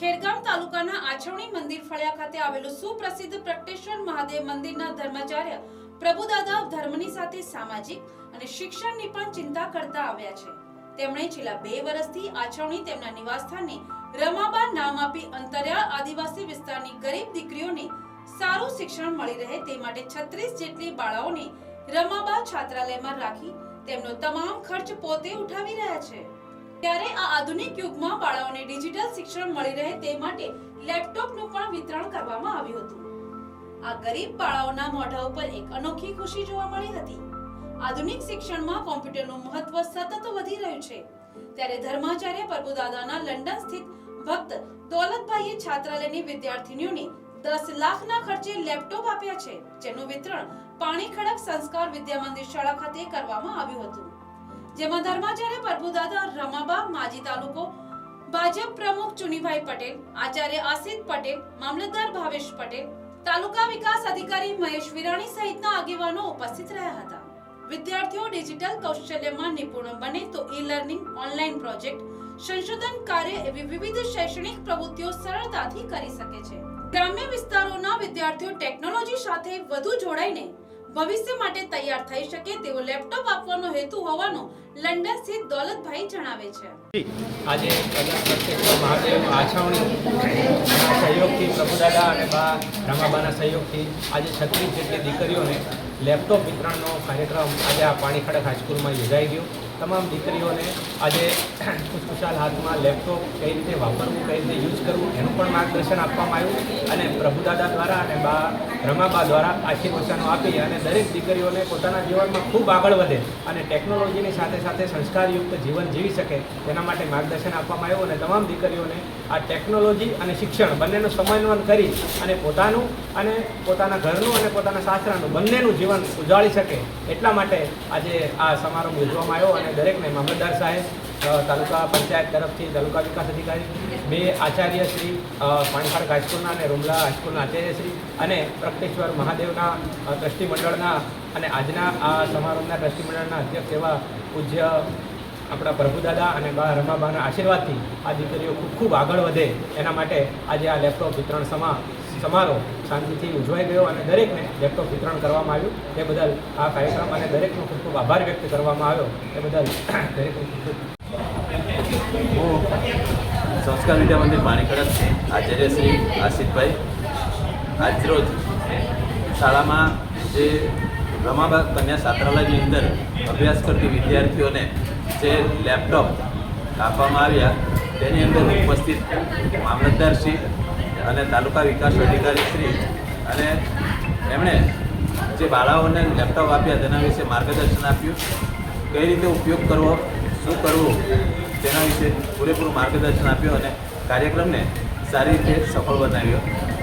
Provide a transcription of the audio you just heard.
ખેરગામ તાલુકાના આછવણી મંદિર ફળિયા ખાતે આવેલું સુપ્રસિદ્ધ પ્રકટેશ્વર મહાદેવ મંદિરના ધર્માચાર્ય પ્રભુદાદા ધર્મની સાથે સામાજિક અને શિક્ષણની પણ ચિંતા કરતા આવ્યા છે. તેમણે છેલ્લા બે વર્ષથી આછવણી તેમના નિવાસસ્થાને રમાબા નામ આપી અંતરિયાળ આદિવાસી વિસ્તારની ગરીબ દીકરીઓને સારું શિક્ષણ મળી રહે તે માટે છત્રીસ જેટલી બાળાઓને રમાબા છાત્રાલયમાં રાખી તેમનો તમામ ખર્ચ પોતે ઉઠાવી રહ્યા છે. ત્યારે આ આધુનિક યુગમાં બાળાઓને ડિજિટલ શિક્ષણ મળી રહે તે માટે લેપટોપનું પણ વિતરણ કરવામાં આવ્યું હતું. આ ગરીબ બાળાઓના મોઢા ઉપર એક અનોખી ખુશી જોવા મળી હતી. આધુનિક શિક્ષણમાં કોમ્પ્યુટરનું મહત્વ સતત વધી રહ્યું છે. ત્યારે ધર્માચાર્ય પ્રભુદાદાના લંડન સ્થિત ભક્ત દોલતભાઈએ છાત્રાલયની વિદ્યાર્થીનીઓને દસ લાખના ખર્ચે લેપટોપ આપ્યા છે, જેનું વિતરણ પાણી ખડક સંસ્કાર વિદ્યા મંદિર શાળા ખાતે કરવામાં આવ્યું હતું. જેમાં ધર્માચાર્ય પ્રભુદાદા રમાબા, માજી તાલુકો, ભાજપ પ્રમુખ ચુનીભાઈ પટેલ, આચાર્ય આસિત પટેલ, મામલતદાર ભાવેશ પટેલ, તાલુકા વિકાસ અધિકારી મહેશ વિરાણી સહિતના આગેવાનો ઉપસ્થિત રહ્યા હતા. વિદ્યાર્થીઓ ડિજિટલ કૌશલ્યમાં નિપુણ બને તો ઈ લર્નિંગ ઓનલાઈન પ્રોજેક્ટ, સંશોધન કાર્ય એવી વિવિધ શૈક્ષણિક પ્રવૃત્તિઓ સરળતાથી કરી શકે છે. ગ્રામ્ય વિસ્તારોના વિદ્યાર્થીઓ ટેકનોલોજી સાથે વધુ જોડાઈને ભવિષ્ય માટે તૈયાર થઈ શકે તેવો લેપટોપ આપવાનો હેતુ હોવાનું લંડન સ્થિત દોલતભાઈ જણાવે છે. આજે મહાદેવ આછાવણી સહયોગથી પ્રભુદાદા અને બા રમાબાના સહયોગથી આજે છત્રીસ જેટલી દીકરીઓને લેપટોપ વિતરણનો કાર્યક્રમ આજે આ પાણી ખડક હાઈસ્કૂલમાં યોજાઈ ગયો. તમામ દીકરીઓને આજે ખુશખુશાલ હાથમાં લેપટોપ કઈ રીતે વાપરવું, કઈ રીતે યુઝ કરવું. એનું પણ માર્ગદર્શન આપવામાં આવ્યું અને પ્રભુદાદા દ્વારા અને બા રમાબા દ્વારા આશીર્વચનો આપી અને દરેક દીકરીઓને પોતાના જીવનમાં ખૂબ આગળ વધે અને ટેકનોલોજીની સાથે સાથે સંસ્કારયુક્ત જીવન જીવી શકે તેના માટે માર્ગદર્શન આપવામાં આવ્યું અને તમામ દીકરીઓને આ ટેકનોલોજી અને શિક્ષણ બંનેનું સમન્વયન કરી અને પોતાનું અને પોતાના ઘરનું અને પોતાના સાસરાનું બંનેનું જીવન ઉજાળી શકે એટલા માટે આજે આ સમારોહ યોજવામાં આવ્યો અને દરેકને મામલતદાર સાહેબ તાલુકા પંચાયત તરફથી તાલુકા વિકાસ અધિકારી બે આચાર્ય શ્રી પાણીખાડ હાઈસ્કૂલના અને રૂમલા હાઈસ્કૂલના આચાર્ય શ્રી અને પ્રકટેશ્વર મહાદેવના ટ્રસ્ટી અને આજના આ સમારોહના ટ્રસ્ટી અધ્યક્ષ એવા પૂજ્ય આપણા પ્રભુદાદા અને બા રમાબાના આશીર્વાદથી આ દીકરીઓ ખૂબ ખૂબ આગળ વધે. એના માટે આજે આ લેપટોપ વિતરણ સમા, સમારોહ શાંતિથી ઉજવાઈ ગયો અને દરેકને લેપટોપ વિતરણ કરવામાં આવ્યું. તે બદલ આ કાર્યક્રમ અને દરેકનો ખૂબ ખૂબ આભાર વ્યક્ત કરવામાં આવ્યો. તે બદલ દરેકનો ખૂબ ખૂબ હું સંસ્કાર વિદ્યા મંદિર પાણીખડકથી આચાર્ય શ્રી આશિષભાઈ આજરોજ શાળામાં જે રમાબા કન્યા છાત્રાલયની અંદર અભ્યાસ કરતી વિદ્યાર્થીઓને જે લેપટોપ આપવામાં આવ્યા, તેની અંદર ઉપસ્થિત મામલતદારશ્રી અને તાલુકા વિકાસ અધિકારી શ્રી અને એમણે જે બાળાઓને લેપટોપ આપ્યા, તેના વિશે માર્ગદર્શન આપ્યું. કઈ રીતે ઉપયોગ કરવો? શું કરવું? તેના વિશે પૂરેપૂરું માર્ગદર્શન આપ્યું અને કાર્યક્રમને સારી રીતે સફળ બનાવ્યો.